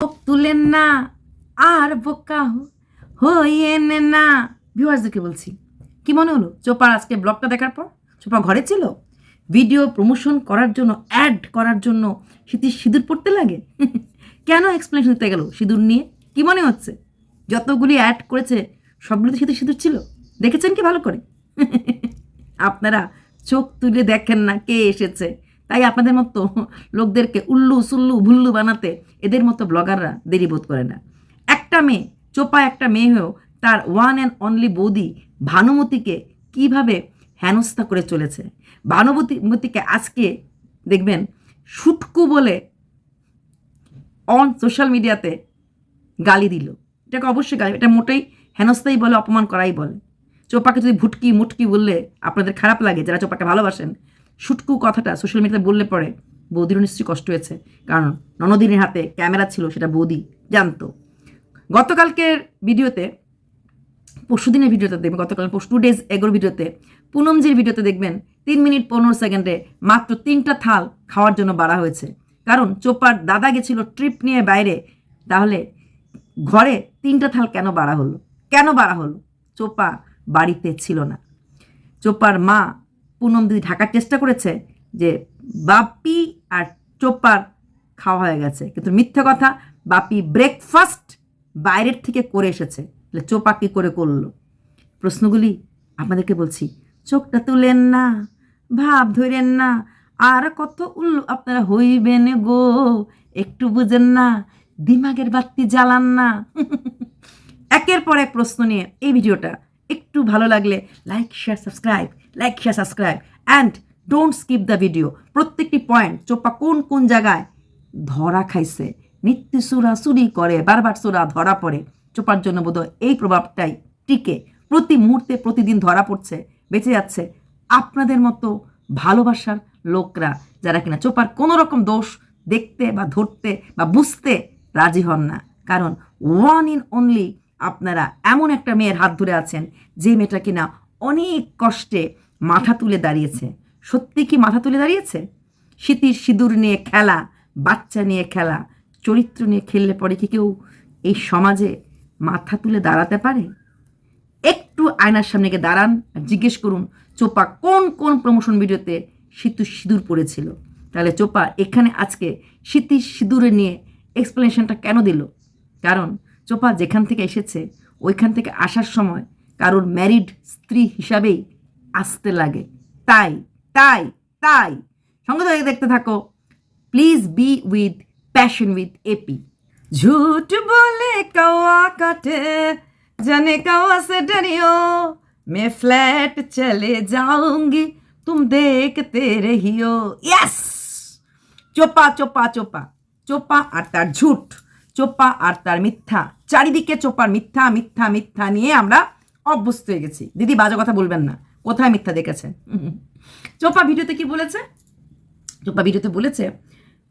তুলেন না, আর বোকা হইয়েন না। ভিউয়ার্সদেরকে বলছি, কি মনে হলো? চোপার আজকে ব্লগটা দেখার পর? চোপা ঘরে ছিল? ভিডিও প্রমোশন করার জন্য অ্যাড করার জন্য সিঁথির সিঁদুর পড়তে লাগে? কেন এক্সপ্লেনেশন দিতে গেল সিঁদুর নিয়ে? কি মনে হচ্ছে? যতগুলি অ্যাড করেছে, সবগুলোতে সিঁদুর সিঁদুর ছিল? দেখেছেন কি ভালো করে? আপনারা চোখ তুলে দেখেন না কে এসেছে। তাই আপনাদের মতো লোকদেরকে উল্লু সুল্লু ভুল্লু বানাতে এদের মতো ব্লগাররা দেরি বোধ করে না। একটা মেয়ে, চোপা একটা মেয়ে হয়েও তার ওয়ান অ্যান্ড অনলি বৌদি ভানুমতিকে কীভাবে হেনস্থা করে চলেছে। ভানুমতি মতিকে আজকে দেখবেন শুটকু বলে অন সোশ্যাল মিডিয়াতে গালি দিল। এটাকে অবশ্যই গালি, এটা মোটেই হেনস্থাই বলে, অপমান করাই বলে। চোপাকে যদি ভুটকি মুটকি বললে আপনাদের খারাপ লাগে, যারা চোপাকে ভালোবাসেন শুটকু কথাটা সোশ্যাল মিডিয়াতে বললে পরে বৌদিরও নিশ্চয়ই কষ্ট হয়েছে। কারণ ননদিনের হাতে ক্যামেরা ছিল, সেটা বৌদি জানতো। গতকালকের ভিডিওতে পরশু দিনের ভিডিওতে দেখবেন, গতকাল টু ডেজ এগোর ভিডিওতে, পুনমজির ভিডিওতে দেখবেন, তিন মিনিট পনেরো সেকেন্ডে মাত্র তিনটা থাল খাওয়ার জন্য বাড়া হয়েছে। কারণ চোপার দাদা গেছিল ট্রিপ নিয়ে বাইরে, তাহলে ঘরে তিনটা থাল কেন বাড়া হলো? কেন বাড়া হলো? চোপা বাড়িতে ছিল না। চোপার মা পুনম দিদি ঢাকার চেষ্টা করেছে যে বাপি আর চোপার খাওয়া হয়ে গেছে। কিন্তু মিথ্যে কথা, বাপি ব্রেকফাস্ট বাইরের থেকে করে এসেছে। তাহলে চোপা কী করে করল? প্রশ্নগুলি আপনাদেরকে বলছি, চোখটা তুলেন না, ভাব ধরেন না, আর কত উল্লু আপনারা হইবেন গো, একটু বুঝেন না, দিমাগের বাতি জ্বালান না। একের পর এক প্রশ্ন নিয়ে এই ভিডিওটা একটু ভালো লাগলে like share subscribe like share subscribe and don't skip the video প্রত্যেকটি পয়েন্ট চোপা কোন কোন জায়গায়? ধরা খাইছে। নিত্য সুরা চুরি করে, বারবার সুরা ধরা পড়ে। চোপার জন্য বোধহয় এই প্রভাবটাই টিকে। প্রতি মুহূর্তে, প্রতিদিন ধরা পড়ছে, বেঁচে যাচ্ছে আপনাদের মতো ভালোবাসার লোকরা যারা কিনা চোপার কোনো রকম দোষ দেখতে বা ধরতে বা বুঝতে রাজি হন না। কারণ ওয়ান ইন অনলি আপনারা এমন একটা মেয়ের হাত ধরে আছেন যে মেয়েটা কিনা অনেক কষ্টে মাথা তুলে দাঁড়িয়েছে। সত্যি কি মাথা তুলে দাঁড়িয়েছে? স্মৃতির সিঁদুর নিয়ে খেলা, বাচ্চা নিয়ে খেলা, চরিত্র নিয়ে খেললে পরে কি কেউ এই সমাজে মাথা তুলে দাঁড়াতে পারে? একটু আয়নার সামনে গিয়ে দাঁড়ান আর জিজ্ঞেস করুন, চোপা কোন কোন প্রমোশন ভিডিওতে সিতু সিঁদুর পড়েছিল? তাহলে চোপা এখানে আজকে স্মৃতির সিঁদুরে নিয়ে এক্সপ্লেনেশনটা কেন দিল? কারণ চোপা যেখান থেকে এসেছে ওইখান থেকে আসার সময় কারোর ম্যারিড স্ত্রী হিসাবেই আসতে লাগে তাই তাই তাই সঙ্গে সঙ্গে দেখতে থাকো please be with passion with AP झूठ बोले कौआ काटे जाने कौआ से डरियो मैं फ्लैट चले जाऊंगी तुम देखते रहियो यस চোপা চোপা চোপা চোপা আর তার ঝুট চোপা আর তার মিথ্যা। চারিদিকে চোপার মিথ্যা মিথ্যা মিথ্যা নিয়ে আমরা অভ্যস্ত হয়ে গেছি। দিদি বাজে কথা বলবেন না। কোথায় মিথ্যা দেখেছেন? চোপা ভিডিওতে কি বলেছে? চোপা ভিডিওতে বলেছে,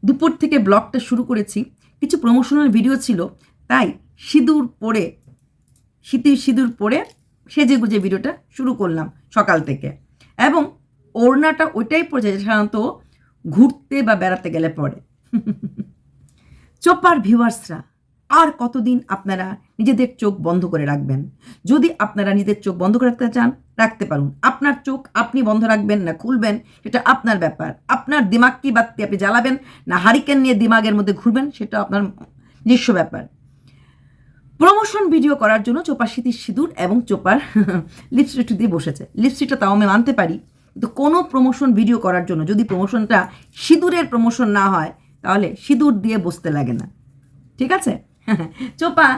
দুপুর থেকে ব্লগটা শুরু করেছি। কিছু প্রমোশনাল ভিডিও ছিল, তাই সিঁদুর পরে, শীতের সিঁদুর পরে সেজে গুজে ভিডিওটা শুরু করলাম সকাল থেকে। এবং ওড়নাটা ওইটাই পড়ে যায় সাধারণত ঘুরতে বা বেড়াতে গেলে পরে চোপার ভিউয়ার্সরা, আর কতদিন আপনারা নিজেদের চোখ বন্ধ করে রাখবেন? যদি আপনারা নিজেদের চোখ বন্ধ করে রাখতে চান, রাখতে পারুন। আপনার চোখ আপনি বন্ধ রাখবেন না খুলবেন, সেটা আপনার ব্যাপার। আপনার দিমাগ কি বাত্তি আপনি জ্বালাবেন, না হারিকেন নিয়ে দিমাগের মধ্যে ঘুরবেন, সেটা আপনার নিজস্ব ব্যাপার। প্রমোশন ভিডিও করার জন্য চোপার স্মৃতির সিঁদুর এবং চোপার লিপস্টিক দিয়ে বসেছে। লিপস্টিকটা তাও আমি মানতে পারি, কিন্তু কোনো প্রমোশন ভিডিও করার জন্য যদি প্রমোশনটা সিঁদুরের প্রমোশন না হয় তাহলে সিঁদুর দিয়ে বসতে লাগে না। ঠিক আছে? চোপা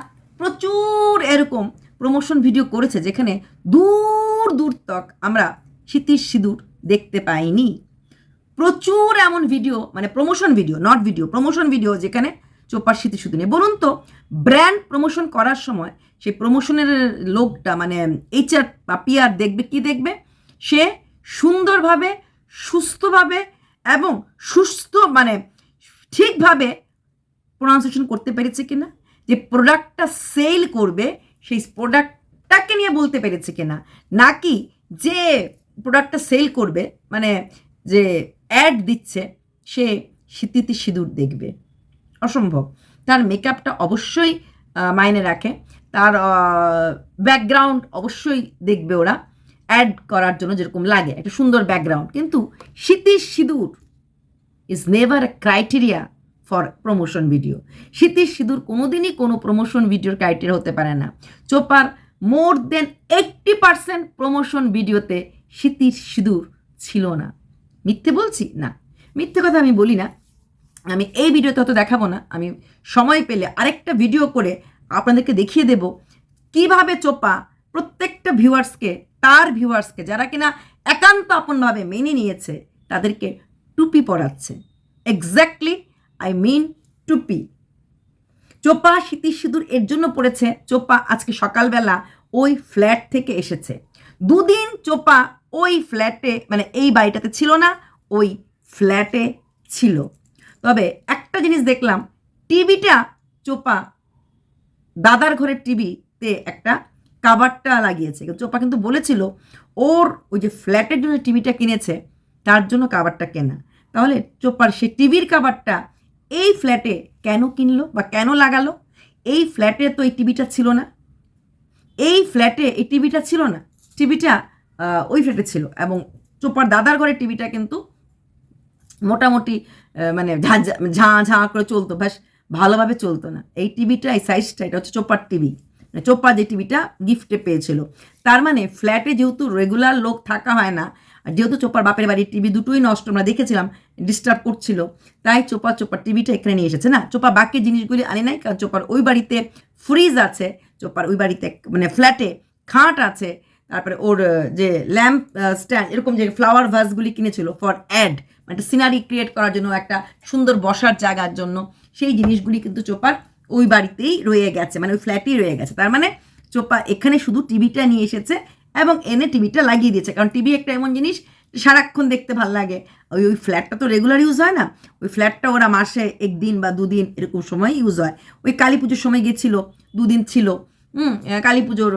প্রচুর এরকম প্রমোশন ভিডিও করেছে যেখানে দূর দূর তক আমরা স্মৃতির সিঁদুর দেখতে পাইনি। প্রচুর এমন ভিডিও মানে promotion video not video promotion video যেখানে চোপার স্মৃতি শুধু নেই বলুন তো ব্র্যান্ড প্রমোশন করার সময় সেই প্রমোশনের লোকটা মানে এইচআর বা পিআর দেখবে, কি দেখবে? সে সুন্দরভাবে, সুস্থভাবে এবং সুস্থ মানে ঠিকভাবে প্রোনাউন্সিয়েশন করতে পেরেছে কিনা, যে প্রোডাক্টটা সেল করবে, সেই প্রোডাক্টটাকে নিয়ে বলতে পেরেছে কিনা, নাকি যে প্রোডাক্টটা সেল করবে মানে যে অ্যাড দিচ্ছে, সে স্মৃতিতে সিঁদুর দেখবে। অসম্ভব। তার মেকআপটা অবশ্যই মাইনে রাখে। তার ব্যাকগ্রাউন্ড অবশ্যই দেখবে ওরা। অ্যাড করার জন্য যেরকম লাগে। একটা সুন্দর ব্যাকগ্রাউন্ড কিন্তু শীতির সিঁদুর is never criteria for promotion video শীতের সিঁদুর কোনোদিনই কোনো প্রমোশন ভিডিওর ক্রাইটেরিয়া হতে পারে না। চোপার more than eighty percent promotion ভিডিওতে শীতির সিঁদুর ছিল না। মিথ্যে বলছি? না। মিথ্যে কথা আমি বলি না। আমি এই ভিডিওতে অত দেখাবো না। আমি সময় পেলে আরেকটা ভিডিও করে আপনাদেরকে দেখিয়ে দেব। কীভাবে চোপা প্রত্যেকটা ভিউয়ার্সকে তার ভিউয়ার্সকে যারা কিনা একান্ত আপনভাবে মেনে নিয়েছে, তাদেরকে টুপি পরাচ্ছে। এক্স্যাক্টলি আই মিন টুপি। চোপা শীতির সিঁদুর এর জন্য পড়েছে চোপা আজকে সকালবেলা ওই ফ্ল্যাট থেকে এসেছে। দুদিন চোপা ওই ফ্ল্যাটে মানে এই বাড়িটাতে ছিল না, ওই ফ্ল্যাটে ছিল। তবে একটা জিনিস দেখলাম, টিভিটা চোপা, দাদার ঘরের টিভিতে একটা কাভারটা লাগিয়েছে। চোপা কিন্তু বলেছিল, ওর ওই যে ফ্ল্যাটের জন্য টিভিটা কিনেছে তার জন্য কাভারটা কেনা। তাহলে চোপার সে টিভির কাভারটা এই ফ্ল্যাটে কেন কিনলো বা কেন লাগালো? এই ফ্ল্যাটে তো এই টিভিটা ছিল না। এই ফ্ল্যাটে এই টিভিটা ছিল না। টিভিটা ওই ফ্ল্যাটে ছিল এবং চোপার দাদার ঘরের টিভিটা কিন্তু মোটামুটি মানে ঝাঁ ঝাঁ ঝাঁ করে চলতো। বেশ ভালোভাবে চলতো না। এই টিভিটা, এই সাইজটা এটা হচ্ছে চোপার টিভি। মানে চোপা যে টিভিটা গিফটে পেয়েছিল। তার মানে ফ্ল্যাটে যেহেতু রেগুলার লোক থাকা হয় না আর যেহেতু চোপার বাপের বাড়ির টিভি দুটোই নষ্ট, আমরা দেখেছিলাম ডিস্টার্ব করছিল, তাই চোপা চোপার টিভিটা এখানে নিয়ে এসেছে, না? চোপা বাকি জিনিসগুলি আনে নাই, কারণ চোপার ওই বাড়িতে ফ্রিজ আছে, চোপার ওই বাড়িতে মানে ফ্ল্যাটে খাট আছে, তারপরে ওর যে ল্যাম্প স্ট্যান্ড এরকম যে ফ্লাওয়ার ভাসগুলি কিনেছিল ফর অ্যাড মানে সিনারি ক্রিয়েট করার জন্য, একটা সুন্দর বসার জায়গার জন্য, সেই জিনিসগুলি কিন্তু চোপার ওই বাড়িতেই রয়ে গেছে মানে ওই ফ্ল্যাটেই রয়ে গেছে, তার মানে চোপা এখানে শুধু টিভিটা নিয়ে এসেছে এবং এনে টিভিটা লাগিয়ে দিয়েছে। কারণ টিভি একটা এমন জিনিস, সারাক্ষণ দেখতে ভালো লাগে। ওই ওই ফ্ল্যাটটা তো রেগুলার ইউজ হয় না? ওই ফ্ল্যাটটা ওরা মাসে একদিন বা দুদিন এরকম সময় ইউজ হয়। ওই কালী পুজোর সময় গেছিল, দুদিন ছিল। হুম কালী পুজোর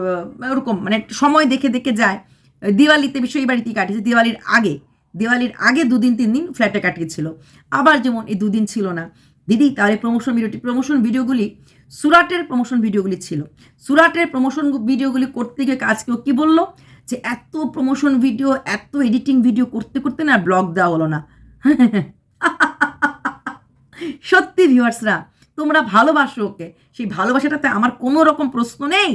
ওরকম মানে সময় দেখে দেখে যায়। দিওয়ালিতে বিষয় এই বাড়িতেই কাটিয়েছে, দিওয়ালির আগে। দিওয়ালির আগে দুদিন, তিন দিন ফ্ল্যাটে কাটিয়েছিল। আবার যেমন এই দুদিন ছিল না। দিদি, তাহলে প্রমোশন ভিডিওটি প্রমোশন ভিডিওগুলি সুরাটের প্রমোশন ভিডিওগুলি ছিল। সুরাটের প্রমোশন ভিডিওগুলি করতে গিয়ে কাজ কেউ কী বলল? যে এত প্রমোশন ভিডিও এত এডিটিং ভিডিও করতে করতে না ব্লগ দেওয়া হলো না। সত্যি ভিউয়ার্সরা তোমরা ভালোবাসো ওকে। সেই ভালোবাসাটাতে আমার কোনো রকম প্রশ্ন নেই।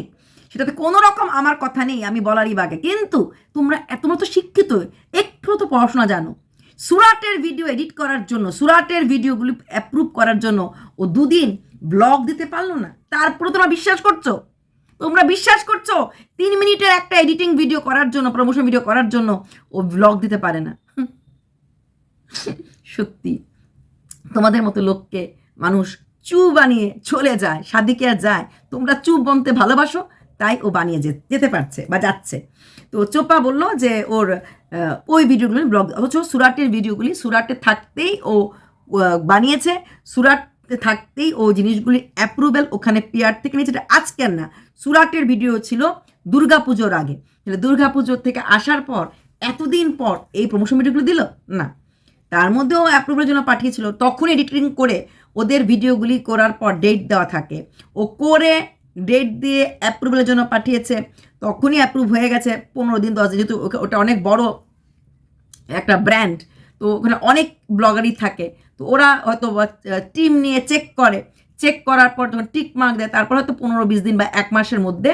সেটাতে কোনো রকম আমার কথা নেই, আমি বলারই বাগে। কিন্তু তোমরা এত মতো শিক্ষিত একটু তো পড়াশোনা জানো। সুরাটের ভিডিও এডিট করার জন্য, সুরাটের ভিডিওগুলি অ্যাপ্রুভ করার জন্য ও দুদিন ব্লগ দিতে পারল না। তারপরে তোমরা বিশ্বাস করছ? তোমরা বিশ্বাস করছ? তিন মিনিটের একটা এডিটিং ভিডিও করার জন্য প্রমোশন ভিডিও করার জন্য ও ব্লগ দিতে পারে না। সত্যি। তোমাদের মতো লোককে মানুষ চু বানিয়ে চলে যায় সাদিকে আর যায়। তোমরা চুপ বনতে ভালোবাসো, তাই ও বানিয়ে যেতে পারছে বা যাচ্ছে। তো চোপা বলল যে ওর ওই ভিডিওগুলি, ব্লগ, অথচ সুরাটের ভিডিওগুলি সুরাটে থাকতেই ও বানিয়েছে। সুরাটে থাকতেই ও জিনিসগুলি অ্যাপ্রুভেল ওখানে পিয়ার থেকে নিয়েছে। এটা আজকের না, সুরাটের ভিডিও ছিল দুর্গাপুজোর আগে। দুর্গাপুজোর থেকে আসার পর, এতদিন পর এই প্রমোশন ভিডিওগুলো দিল? না। তার মধ্যেও অ্যাপ্রুভের জন্য পাঠিয়েছিল। তখন এডিটিং করে ওদের ভিডিওগুলি করার পর ডেট দেওয়া থাকে। ও করে ডেট দিয়ে অ্যাপ্রুভের জন্য পাঠিয়েছে, তখনই অ্যাপ্রুভ হয়ে গেছে, পনেরো দিন, দশ দিন, যেহেতু ওটা অনেক বড় একটা ব্র্যান্ড তো ওখানে অনেক ব্লগারই থাকে। তো ওরা হয়তো টিম নিয়ে চেক করে। চেক করার পর যখন টিক মার্ক দেয়, তারপর হয়তো পনেরো, বিশ দিন বা এক মাসের মধ্যে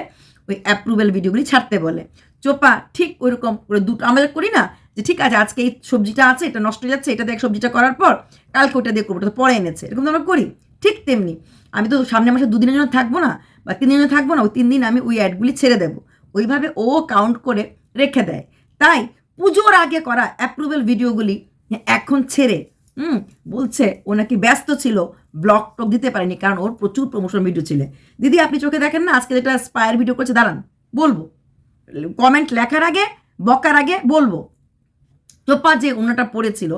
ওই অ্যাপ্রুভেল ভিডিওগুলি ছাড়তে বলে। চোপা, ঠিক ওইরকম করে দুটো, আমরা করি না যে ঠিক আছে, আজকে এই সবজিটা আছে, এটা নষ্ট হয়ে যাচ্ছে, এটা দিয়ে সবজিটা করার পর কালকে ওটা দিয়ে করব ওটা পরে এনেছে, এরকম তো আমরা করি। ঠিক তেমনি। আমি তো সামনের মাসে দুদিনের জন্য থাকব না বা তিন জন্য থাকব না, ওই তিন দিন আমি ওই অ্যাডগুলি ছেড়ে দেবো। ওইভাবে ও কাউন্ট করে রেখে দেয়। তাই পুজোর আগে করা অ্যাপ্রুভেল ভিডিওগুলি এখন ছেড়ে, হুম, বলছে ও নাকি ব্যস্ত ছিল ব্লগ টক দিতে পারেনি, কারণ ওর প্রচুর প্রমোশন ভিডিও ছিল। দিদি, আপনি চোখে দেখেন না? আজকে যেটা স্পায়ার ভিডিও করছে, দাঁড়ান, বলব। কমেন্ট লেখার আগে, বকার আগে বলব। চোপা যে ওনাটা পরেছিল,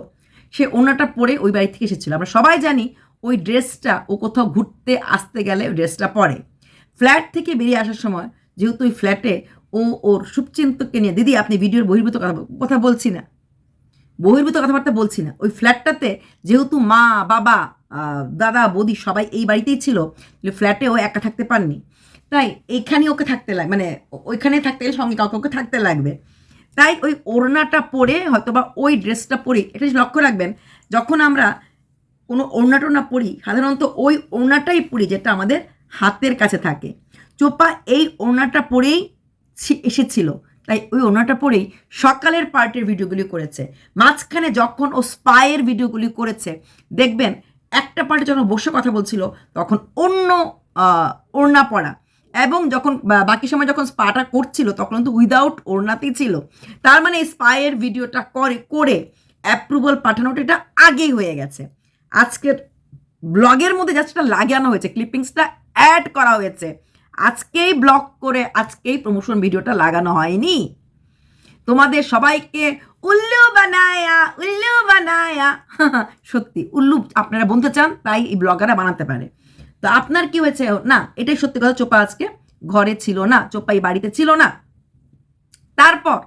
সে ওনাটা পরে ওই বাড়ি থেকে এসেছিল। আমরা সবাই জানি ওই ড্রেসটা ও কোথাও ঘুরতে আসতে গেলে ওই ড্রেসটা পরে। ফ্ল্যাট থেকে বেরিয়ে আসার সময়, যেহেতু ওই ফ্ল্যাটে ও ওর শুভচিন্তককে নিয়ে, দিদি, আপনি ভিডিওর বহির্ভূত কথা কথা বলছি না। বহির্ভূত কথাবার্তা বলছি না। ওই ফ্ল্যাটটাতে যেহেতু মা, বাবা দাদা, বৌদি সবাই এই বাড়িতেই ছিল ফ্ল্যাটে ও একা থাকতে পারেনি। তাই এইখানে ওকে থাকতে লাগে মানে ওইখানে থাকতে গেলে সঙ্গে কাউকে, ওকে থাকতে লাগবে। তাই ওই ওড়নাটা পরে হয়তো বা ওই ড্রেসটা পরে এটা লক্ষ্য রাখবেন, যখন আমরা কোনো ওড়না টোড়না পরি, সাধারণত ওই ওড়নাটাই পরি, যেটা আমাদের হাতের কাছে থাকে। চোপা এই ওড়নাটা পরেই এসেছিল। তাই ওই ওড়নাটা পরেই সকালের পার্টির ভিডিওগুলি করেছে। মাঝখানে যখন ও স্পায়ের ভিডিওগুলি করেছে, দেখবেন একটা পার্টি যখন বসে কথা বলছিল, তখন অন্য ওড়না পরা এবং যখন বাকি সময় যখন স্পাটা করছিল, তখন তো উইদাউট ওড়নাতেই ছিল। তার মানে স্পায়ের ভিডিওটা করে করে অ্যাপ্রুভাল পাঠানোটা এটা আগেই হয়ে গেছে। আজকের ব্লগের মধ্যে জাস্ট এটা লাগানো হয়েছে ক্লিপিংসটা অ্যাড করা হয়েছে। আজকেই ব্লগ করে আজকেই প্রমোশন ভিডিওটা লাগানো হয়নি। তোমাদের সবাইকে উল্লু বানায়া উল্লু বানায়া। সত্যি, উল্লু আপনারা বলতে চান, তাই এই ব্লগাররা বানাতে পারে। তো আপনার কি হয়েছে? না, এটাই সত্যি কথা, চোপা আজকে ঘরে ছিল না, চোপা এই বাড়িতে ছিল না। তারপর,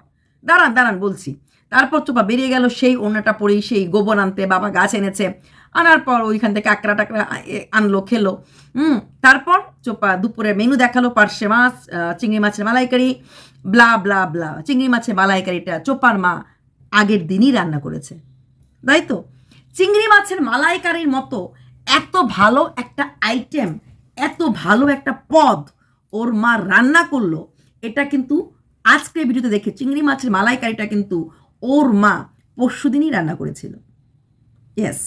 দাঁড়ান দাঁড়ান বলছি। তারপর চোপা বেরিয়ে গেল, সেই ওড়নাটা পরেই সেই গোবর আনতে, বাবা গাছ এনেছে। আনার পর ওইখান থেকে আকড়া টাকড়া আনলো, খেলো। হুম, তারপর চোপা দুপুরে মেনু দেখাল পার্শে মাছ চিংড়ি মাছের মালাইকারি, ব্লা ব্লা ব্লা। চিংড়ি মাছের মালাইকারিটা চোপার মা আগের দিনই রান্না করেছে। তাই তো? চিংড়ি মাছের মালাইকারির মতো এত ভালো একটা আইটেম এত ভালো একটা পদ ওর মা রান্না করল, এটা কিন্তু আজকের ভিডিওতে দেখে চিংড়ি মাছের মালাইকারিটা কিন্তু ওর মা পরশু দিনই রান্না করেছিল। ইয়েস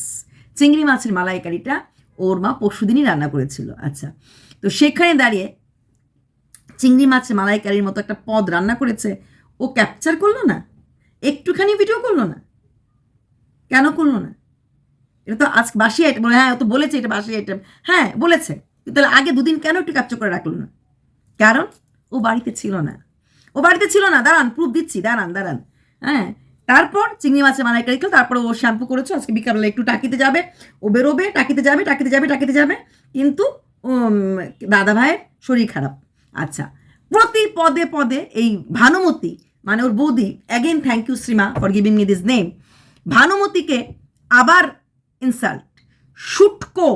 চিংড়ি মাছের মালাইকারিটা ওর মা পরশু দিনই রান্না করেছিল। আচ্ছা তো সেখানে দাঁড়িয়ে চিংড়ি মাছের মালাইকারির মতো একটা পদ রান্না করেছে। ও ক্যাপচার করল না? একটুখানি ভিডিও করল না? কেন করল না? এটা তো আজ বাসি আইটেম হ্যাঁ ও তো বলেছে এটা বাসি আইটেম হ্যাঁ বলেছে। তাহলে আগে দুদিন কেন একটু ক্যাপচার করে রাখল না? কারণ ও বাড়িতে ছিল না। ও বাড়িতে ছিল না, দাঁড়ান প্রুফ দিচ্ছি, দাঁড়ান দাঁড়ান। হ্যাঁ তারপর চিংড়ি মাছের মালাইকারি খেলো, তারপরে ও শ্যাম্পু করেছে, আজকে বিকালবেলা একটু টাকিতে যাবে, ও বেরোবে, টাকিতে যাবে টাকিতে যাবে টাকিতে যাবে, কিন্তু দাদা ভাইয়ের শরীর খারাপ। আচ্ছা প্রতি পদে পদে এই ভানুমতি মানে ওর বৌদি again thank you Shrima for giving me this name ভানুমতিকে আবার ইনসাল্ট শুটকো।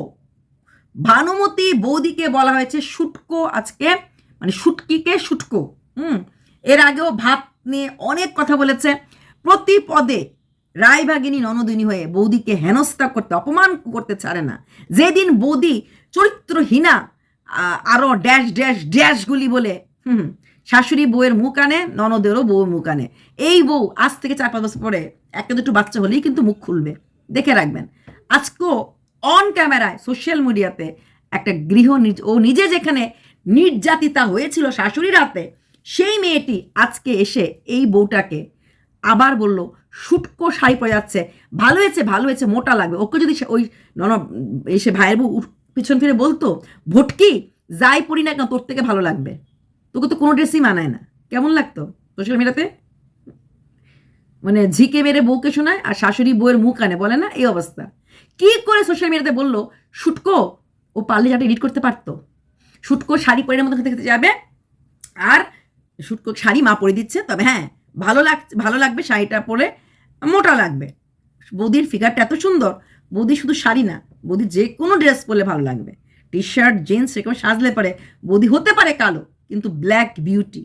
ভানুমতি বৌদিকে বলা হয়েছে শুটকো আজকে মানে শুটকিকে শুটকো, হুম, এর আগেও ভাত নিয়ে অনেক কথা বলেছে প্রতি পদে রায়ভাগিনী ননদিনী হয়ে বৌদিকে হেনস্থা করতে, অপমান করতে ছাড়ে না। যেদিন বৌদি চরিত্রহীনা, আ- আরও ড্যাশ ড্যাশ, ড্যাশগুলি বলে, হুম, শাশুড়ি বউয়ের মুখ আনে, ননদেরও বউয়ের মুখ আনে। এই বউ আজ থেকে চার, পাঁচ বছর পরে একটা দুটো বাচ্চা হলেই কিন্তু মুখ খুলবে। দেখে রাখবেন আজকেও অন ক্যামেরায় সোশ্যাল মিডিয়াতে একটা গৃহ ও নিজে যেখানে নির্যাতিতা হয়েছিল শাশুড়ির হাতে, সেই মেয়েটি আজকে এসে এই বউটাকে আবার বলল শুটকো শাড়ি পরে যাচ্ছে ভালো হয়েছে ভালো হয়েছে, মোটা লাগবে। ওকে যদি ওই নন এসে ভাইয়ের বউ পিছন ফিরে বলতো, ভটকি, যাই পড়ি না কেন, তোর থেকে ভালো লাগবে। তোকে তো কোনো ড্রেসই মানায় না। কেমন লাগতো সোশ্যাল মিডিয়াতে? মানে ঝিকে মেরে বউকে শোনায় আর শাশুড়ি বউয়ের মুখ আনে, বলে না? এই অবস্থা। কি করে সোশ্যাল মিডিয়াতে বলল শুটকো ও পারলে যাটা এডিট করতে পারতো। শুটকো শাড়ি পরে মতো খেতে খেতে যাবে। আর শুটকো শাড়ি মা পরে দিচ্ছে, তবে হ্যাঁ ভালো লাগ, ভালো লাগবে শাড়িটা পরে, মোটা লাগবে। বৌদির ফিগারটা এত সুন্দর, বৌদি শুধু শাড়ি না, বৌদি যে কোনো ড্রেস পরলে ভালো লাগবে। টি শার্ট জিন্স এরকম সাজলে পারে, বৌদি হতে পারে কালো, কিন্তু ব্ল্যাক বিউটি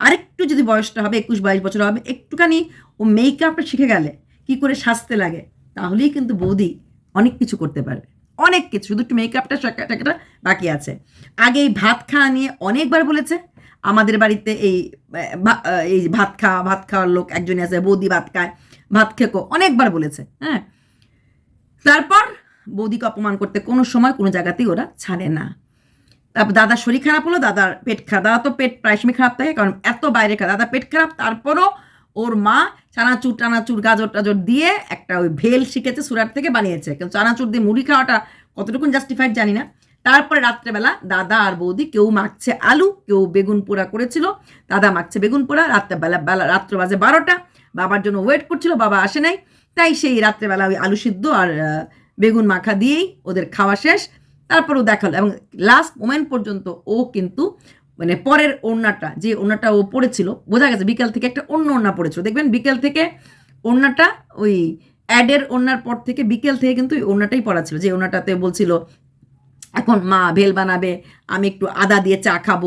আরেকটু যদি বয়সটা হবে, একুশ বাইশ বছর হবে, একটুখানি ও মেকআপটা শিখে গেলে, কি করে সাজতে লাগে, তাহলেই কিন্তু বৌদি অনেক কিছু করতে পারবে। অনেক কিছু, শুধু একটু মেকআপটা টাকাটা বাকি আছে। আগে এই ভাত খাওয়া নিয়ে অনেকবার বলেছে আমাদের বাড়িতে এই এই ভাত খাওয়া ভাত খাওয়ার লোক একজনই আছে, বৌদি ভাত খায়, ভাত খেকো অনেকবার বলেছে হ্যাঁ। তারপর বৌদিকে অপমান করতে কোনো সময় কোনো জায়গাতেই ওরা ছাড়ে না। তারপর দাদার শরীর খারাপ হলো, দাদার পেট খারাপ, দাদা তো পেট প্রায় সময় খারাপ থাকে, কারণ এত বাইরে খারাপ দাদা পেট খারাপ, তারপরও ওর মা চানাচুর, টানাচুর, গাজর টাজর দিয়ে একটা ওই ভেল শিখেছে সুরাট থেকে বানিয়েছে, কিন্তু চানাচুর দিয়ে মুড়ি খাওয়াটা কতটুকুন জাস্টিফাইড জানি না। তারপরে রাত্রেবেলা দাদা আর বৌদি কেউ মাখছে আলু, কেউ বেগুন পোড়া করেছিল। দাদা মাখছে বেগুন পোড়া, রাত্রেবেলা বেলা রাত্র বাজে বারোটা। বাবার জন্য ওয়েট করছিল, বাবা আসে নাই। তাই সেই রাত্রেবেলা ওই আলু সিদ্ধ আর বেগুন মাখা দিয়েই ওদের খাওয়া শেষ। তারপরেও দেখাল এবং লাস্ট মোমেন্ট পর্যন্ত ও কিন্তু মানে পরের ওড়নাটা, যে ওড়নাটা ও পড়েছিল, বোঝা গেছে বিকেল থেকে একটা অন্য ওড়না পড়েছিল। দেখবেন বিকেল থেকে ওড়নাটা ওই অ্যাডের ওড়নার পর থেকে বিকেল থেকে কিন্তু ওই ওনাটাই পড়া ছিল। যে ওড়নাটাতে বলছিল এখন মা ভেল বানাবে, আমি একটু আদা দিয়ে চা খাব,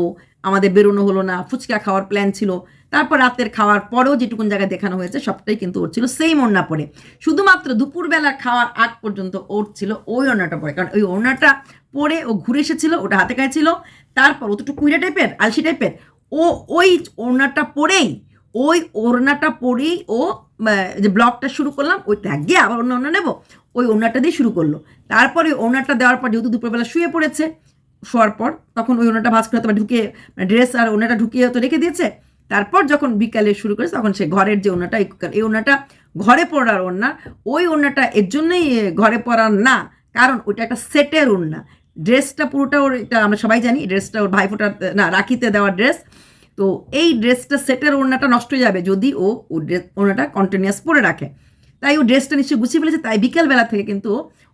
আমাদের বেরোনো হলো না, ফুচকা খাওয়ার প্ল্যান ছিল। তারপর রাতের খাওয়ার পরেও যেটুকুন জায়গায় দেখানো হয়েছে, সবটাই কিন্তু ওর ছিল সেই ওড়না পরে। শুধুমাত্র দুপুরবেলা খাওয়ার আগ পর্যন্ত ওর ছিল ওই ওড়নাটা পরে, কারণ ওই ওড়নাটা পরে ও ঘুরে এসেছিল, ওটা হাতে গায়ে ছিল, তারপর ও কুইরা টাইপের আলসি টাইপের ও ওই ওড়নাটা পরেই, ওই ওড়নাটা পরেই ও যে ব্লগটা শুরু করলাম, ওই ট্যাগ গিয়ে আবার অন্য অন্য নেব। ওই ওড়নাটা দিয়ে শুরু করল। তারপরে ওড়নাটা দেওয়ার পর যেহেতু দুপুরবেলা শুয়ে পড়েছে, শোয়ার পর তখন ওই ওনাটা ভাজ করে হয়তো ঢুকিয়ে ড্রেস আর ওনাটা ঢুকিয়ে তো রেখে দিয়েছে। তারপর যখন বিকালে শুরু করেছে, তখন সে ঘরের যে ওনাটা এই ওনাটা ঘরে পড়ার ওড়না ওই ওড়নাটা এর জন্যই ঘরে পড়ার না। কারণ ওইটা একটা সেটের ওড়না ড্রেসটা পুরোটা ওর, এটা আমরা সবাই জানি ড্রেসটা ওর ভাইফোঁটা, না, রাখিতে দেওয়া ড্রেস তো এই ড্রেসটা, সেটের ওড়নাটা নষ্ট হয়ে যাবে যদি ও ও ড্রেস, ওড়নাটা কন্টিনিউয়াস পরে রাখে। তাই ও ড্রেসটা নিশ্চয়ই গুছিয়ে ফেলেছে, তাই বিকেলবেলা থেকে কিন্তু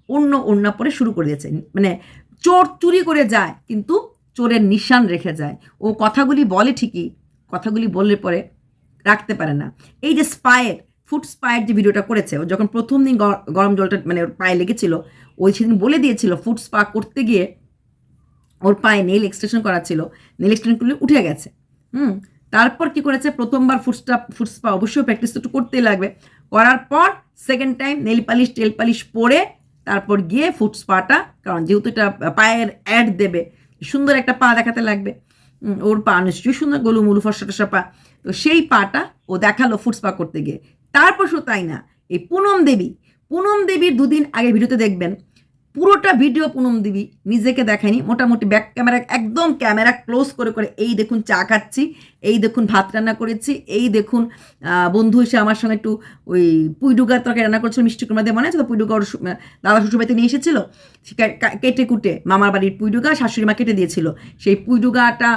অন্য ওড়না পরে শুরু করে দিয়েছে। মানে চোর চুরি করে যায়, কিন্তু চোরের নিশান রেখে যায়। ও কথাগুলি বলে ঠিকই, কথাগুলি বললে পরে রাখতে পারে না। এই যে স্পায়ের ফুড স্পায়ের যে ভিডিওটা করেছে, ও যখন প্রথম দিন গরম জলটা মানে ওর পায়ে লেগেছিল, ওই সেদিন বলে দিয়েছিল ফুড স্পা করতে গিয়ে ওর পায়ে নেল এক্সটেনশন করা ছিল নেল এক্সটেনশন করলে উঠে গেছে। হুম, তারপর কি করেছে? প্রথমবার ফুটস্টা ফুটস্পা অবশ্যই প্র্যাকটিস তো করতেই লাগবে। করার পর সেকেন্ড টাইম নেল পালিশ টেল পালিশ পরে তারপর গিয়ে ফুটস্পাটা কারণ যেহেতু এটা পায়ের অ্যাড দেবে, সুন্দর একটা পা দেখাতে লাগবে। ওর পা নিশ্চয়ই সুন্দর গোলু মুলু ফসা টসা পা। তো সেই পাটা ও দেখাল ফুটস্পা করতে গিয়ে। তারপর শুধু তাই না, এই পুনম দেবী, পুনম দেবীর দুদিন আগে ভিডিওতে দেখবেন পুরোটা ভিডিও পুনম দিবি, নিজেকে দেখায়নি মোটামুটি ব্যাক ক্যামেরা একদম ক্যামেরা ক্লোজ করে করে, এই দেখুন চা খাচ্ছি, এই দেখুন ভাত রান্না করেছি, এই দেখুন বন্ধু এসে আমার সঙ্গে একটু ওই পুইডুগার তরকারি রান্না করছিল, মিষ্টি কুমড়া দিয়ে, মনে আছে তো? পুইডুগা ওর দাদা শ্বশুরবাড়িতে নিয়ে এসেছিল কেটে কুটে মামার বাড়ির পুইডুগা শাশুড়ি মা কেটে দিয়েছিল, সেই পুইডুগাটা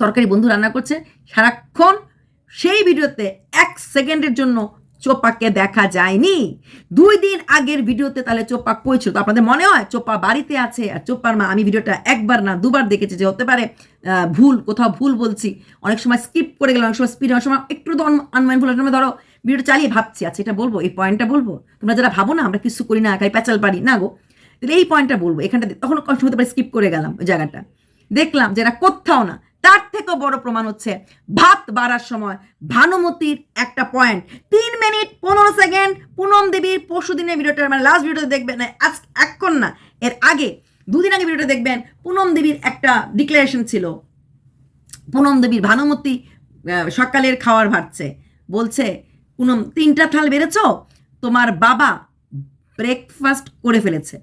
তরকারি বন্ধু রান্না করছে, সারাক্ষণ সেই ভিডিওতে এক সেকেন্ডের জন্য চোপাকে দেখা যায়নি। দুই দিন আগের ভিডিওতে তাহলে চোপা কইছিল তো আপনাদের মনে হয় চোপা বাড়িতে আছে আর চোপার মা, আমি ভিডিওটা একবার না দুবার দেখেছি যে হতে পারে ভুল, কোথাও ভুল বলছি। অনেক সময় স্কিপ করে গেলাম, অনেক সময় স্পিড অনেক সময় একটু তো আনমাইন্ডফুল অনেক সময় ধরো ভিডিওটা চালিয়ে ভাবছি। আচ্ছা এটা বলব, এই পয়েন্টটা বলব? তোমরা যারা ভাবো না, আমরা কিছু করি না খাই প্যাচাল পারি। না গো, তাহলে এই পয়েন্টটা বলব। এখানটা তখন কষ্ট হতে পারে স্কিপ করে গেলাম ওই জায়গাটা। দেখলাম যে এরা কোথাও না। তার থেকেও বড় প্রমাণ হচ্ছে ভাত বাড়ার সময় ভানুমতির একটা পয়েন্ট তিন মিনিট পনেরো সেকেন্ড পুনম দেবীর পরশু দিনের ভিডিওটা মানে লাস্ট ভিডিওতে দেখবেন না, আজ এখন না এর আগে দুদিন আগে ভিডিওটা দেখবেন পুনম দেবীর একটা ডিক্লারেশন ছিল। পুনম দেবীর ভানুমতি সকালের খাওয়ার ভাটছে বলছে পুনম তিনটা থাল বেড়েছ? তোমার বাবা ব্রেকফাস্ট করে ফেলেছে।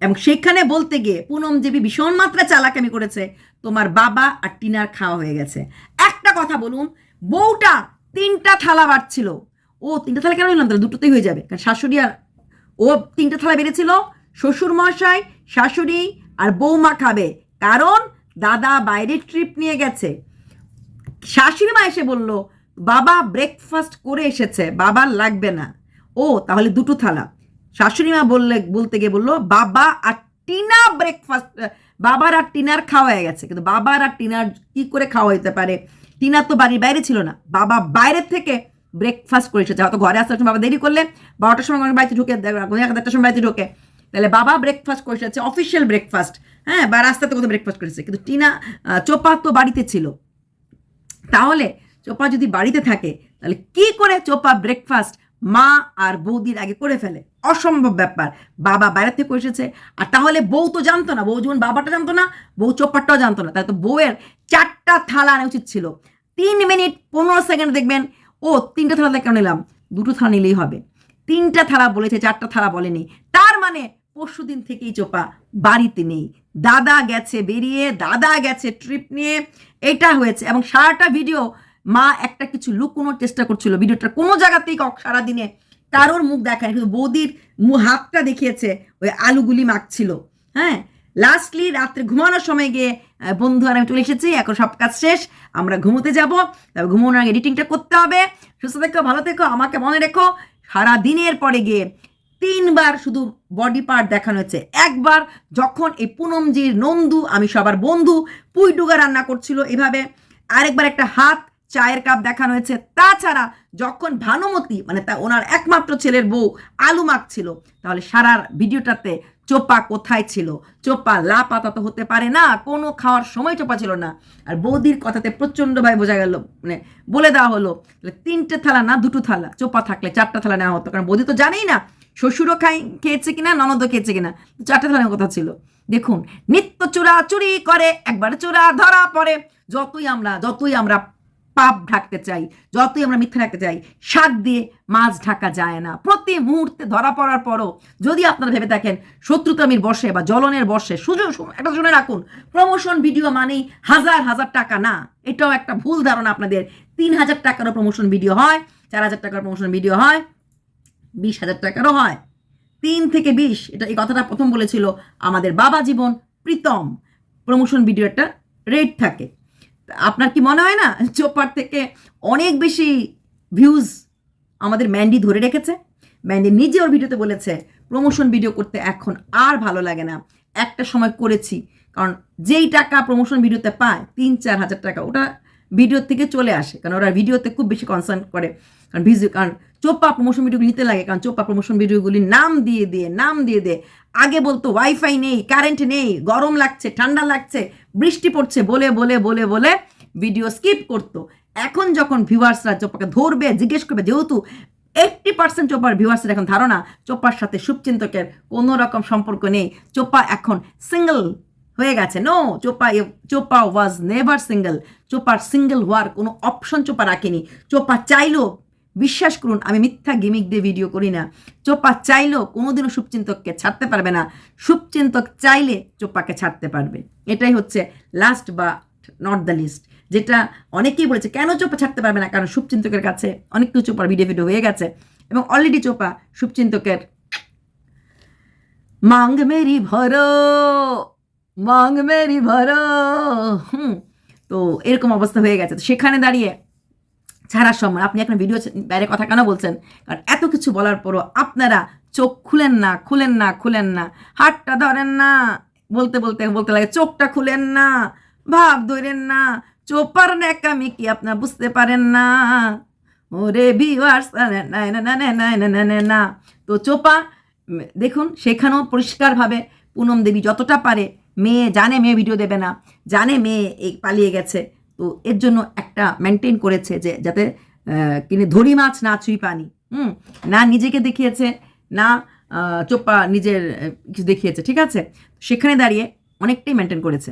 এবং সেখানে বলতে গিয়ে পুনম দেবী ভীষণ মাত্রা চালাকামি করেছে, তোমার বাবা আর টিনার খাওয়া হয়ে গেছে। একটা কথা বলুন, বউটা তিনটা থালা বাড়ছিল। ও তিনটা থালা কেন নিলাম তাহলে দুটোতেই হয়ে যাবে। কারণ শাশুড়ি আর ও তিনটা থালা বেড়েছিল শ্বশুর মশাই শাশুড়ি আর বৌমা খাবে। কারণ দাদা বাইরে ট্রিপ নিয়ে গেছে। শাশুড়ি মা এসে বলল, বাবা ব্রেকফাস্ট করে এসেছে, বাবার লাগবে না। ও, তাহলে দুটো থালা। শাশুড়ি মা বললে, বলতে গিয়ে বলল, বাবা আর টিনা ব্রেকফাস্ট বাবার আর টিনার খাওয়া হয়ে গেছে। কিন্তু বাবার আর টিনার কি করে খাওয়া হতে পারে? টিনার তো বাড়ির বাইরে ছিল না। বাবা বাইরের থেকে ব্রেকফাস্ট করে এসেছে। হয়তো ঘরে আসার সময় বাবা দেরি করলে বারোটার সময় বাড়িতে ঢুকে দেড়টার সময় বাড়িতে ঢোকে। তাহলে বাবা ব্রেকফাস্ট করে এসেছে অফিসিয়াল ব্রেকফাস্ট হ্যাঁ বা রাস্তাতে কোথাও ব্রেকফাস্ট করেছে কিন্তু টিনা চোপা তো বাড়িতে ছিল। তাহলে চোপা যদি বাড়িতে থাকে, তাহলে কি করে চোপা ব্রেকফাস্ট মা আর বৌদির আগে করে ফেলে? অসম্ভব ব্যাপার। বাবা বাইরে থেকে এসেছে। আর তাহলে বউ তো জানতো না। বউ যেমন বাবাটা জানতো না, বউ চোপারটাও জানতো না। তাই তো বউয়ের চারটা থালা আনা উচিত ছিল। তিন মিনিট পনেরো সেকেন্ড দেখবেন, ও তিনটা থালা কেন নিলাম? দুটো থালা নিলেই হবে। তিনটা থালা বলেছে, চারটা থালা বলেনি। তার মানে পরশু দিন থেকেই চোপা বাড়িতে নেই। দাদা গেছে বেরিয়ে, দাদা গেছে ট্রিপ নিয়ে। এটা হয়েছে। এবং সারাটা ভিডিও মা একটা কিছু লুকোনোর চেষ্টা করছিল। ভিডিওটা কোনো জায়গাতেই কক- সারাদিনে কারোর মুখ দেখায় কিন্তু বৌদির হাতটা দেখিয়েছে, ওই আলুগুলি মাখছিল। হ্যাঁ? লাস্টলি রাত্রে ঘুমানোর সময় গিয়ে বন্ধু আর আমি চলে এসেছি, এখন সব কাজ শেষ, আমরা ঘুমোতে যাব, তবে ঘুমানোর আগে এডিটিংটা করতে হবে। সুস্থ থেকো, ভালো থেকো, আমাকে মনে রেখো, সারা দিনের পরে গিয়ে তিনবার শুধু বডি পার্ট দেখানো হয়েছে। একবার যখন এই পুনমজির নন্দু, আমি সবার বন্ধু, পুইডুগা রান্না করছিল এভাবে, আরেকবার একটা হাত চায়ের কাপ দেখানো হয়েছে। তাছাড়া যখন ভানুমতি মানে তা ওনার একমাত্র ছেলের বউ আলু মাখছিল, তাহলে সারা ভিডিওটাতে চোপা কোথায় ছিল? চোপা লাপাতা তো হতে পারে না, কোনো খাওয়ার সময় চোপা ছিল না। আর বৌদির কথাতে প্রচণ্ডভাবে বোঝা গেল মানে বলে দেওয়া হলো তিনটে থালা না, দুটো থালা? চোপা থাকলে চারটা থালা নেওয়া হতো। কারণ বৌদি তো জানেই না, শ্বশুরও খাই খেয়েছে কিনা, ননদও খেয়েছে কিনা চারটে থালা নেওয়ার কথা ছিল। দেখুন, নিত্য চূড়া চুরি করে, একবার চূড়া ধরা পড়ে। যতই আমরা যতই আমরা পাপ ঢাকতে চাই, যতই আমরা মিথ্যা রাখতে চাই, শাক দিয়ে মাছ ঢাকা যায় না। প্রতি মুহূর্তে ধরা পড়ার পরও যদি আপনারা ভেবে থাকেন, শত্রুতামির বসে বা জ্বলনের বসে সুযোগ একটা শুনে রাখুন প্রমোশন ভিডিও মানেই হাজার হাজার টাকা না। এটাও একটা ভুল ধারণা আপনাদের। তিন হাজার টাকারও প্রমোশন ভিডিও হয়, চার হাজার টাকার প্রমোশন ভিডিও হয়, বিশ হাজার টাকারও হয়। তিন থেকে বিশ, এটা এই কথাটা প্রথম বলেছিল আমাদের বাবা জীবন প্রীতম। প্রমোশন ভিডিও একটা রেট থাকে। আপনার কি মনে হয় না চোপার থেকে অনেক বেশি ভিউজ আমাদের ম্যান্ডি ধরে রেখেছে? ম্যান্ডি নিজে ওর ভিডিওতে বলেছে প্রমোশন ভিডিও করতে এখন আর ভালো লাগে না। একটা সময় করেছি। কারণ যেই টাকা প্রমোশন ভিডিওতে পায়, তিন, চার হাজার টাকা, ওটা ভিডিও থেকে চলে আসে। কারণ ওরা ভিডিওতে খুব বেশি কনসার্ন করে। কারণ ভিডিও কারণ চোপা প্রমোশন ভিডিওগুলি নিতে লাগে। কারণ চোপা প্রমোশন ভিডিওগুলি নাম দিয়ে দিয়ে, নাম দিয়ে দিয়ে, আগে বলতো ওয়াইফাই নেই কারেন্ট নেই, গরম লাগছে, ঠান্ডা লাগছে বৃষ্টি পড়ছে, বলে বলে বলে বলে ভিডিও স্কিপ করতো। এখন যখন ভিউয়ার্সরা চোপাকে ধরবে, জিজ্ঞেস করবে, যেহেতু এইটটি পার্সেন্ট চোপার ভিউয়ার্সের এখন ধারণা, চোপার সাথে শুভচিন্তকের কোনো রকম সম্পর্ক নেই। চোপা এখন সিঙ্গেল হয়ে গেছে। নো চোপা চোপা ওয়াজ নেভার সিঙ্গেল চোপার সিঙ্গেল হওয়ার কোনো অপশন চোপা রাখেনি। চোপা চাইলেও বিশ্বাস করুন, আমি মিথ্যা গিমিক দিয়ে ভিডিও করি না। চোপা চাইলেও কোনোদিনও শুভচিন্তককে ছাড়তে পারবে না। শুভচিন্তক চাইলে চোপাকে ছাড়তে পারবে। এটাই হচ্ছে লাস্ট বা নট দ্য লিস্ট যেটা অনেকেই বলেছে, কেন চোপা ছাড়তে পারবে না? কারণ শুভচিন্তকের কাছে অনেক কিছু চোপার ভিডিও ভিডিও হয়ে গেছে। এবং অলরেডি চোপা শুভচিন্তকের মাং মেরি ভরো, মাং মেরি ভরো, হুম, তো এরকম অবস্থা হয়ে গেছে। তো সেখানে দাঁড়িয়ে ছাড়ার সময় আপনি এখন ভিডিও বাইরে কথা কেন বলছেন কারণ এত কিছু বলার পরও আপনারা চোখ খুলেন না খুলেন না খুলেন না হাতটা ধরেন না বলতে বলতে বলতে লাগে চোখটা খুলেন না ভাব ধরেন না চোপার আমি কি আপনার বুঝতে পারেন না ওরে ভিওয়ার্স না তো চোপা দেখুন সেখানেও পরিষ্কারভাবে পুনম দেবী যতটা পারে মেয়ে জানে মেয়ে ভিডিও দেবে না জানে মেয়ে এই পালিয়ে গেছে তো এর জন্য একটা মেনটেন করেছে যে যাতে কিনে ধরি মাছ না ছুঁই পানি, হুম? না নিজেকে দেখিয়েছে, না চোপা নিজের কিছু দেখিয়েছে, ঠিক আছে? সেখানে দাঁড়িয়ে অনেকটাই মেনটেন করেছে।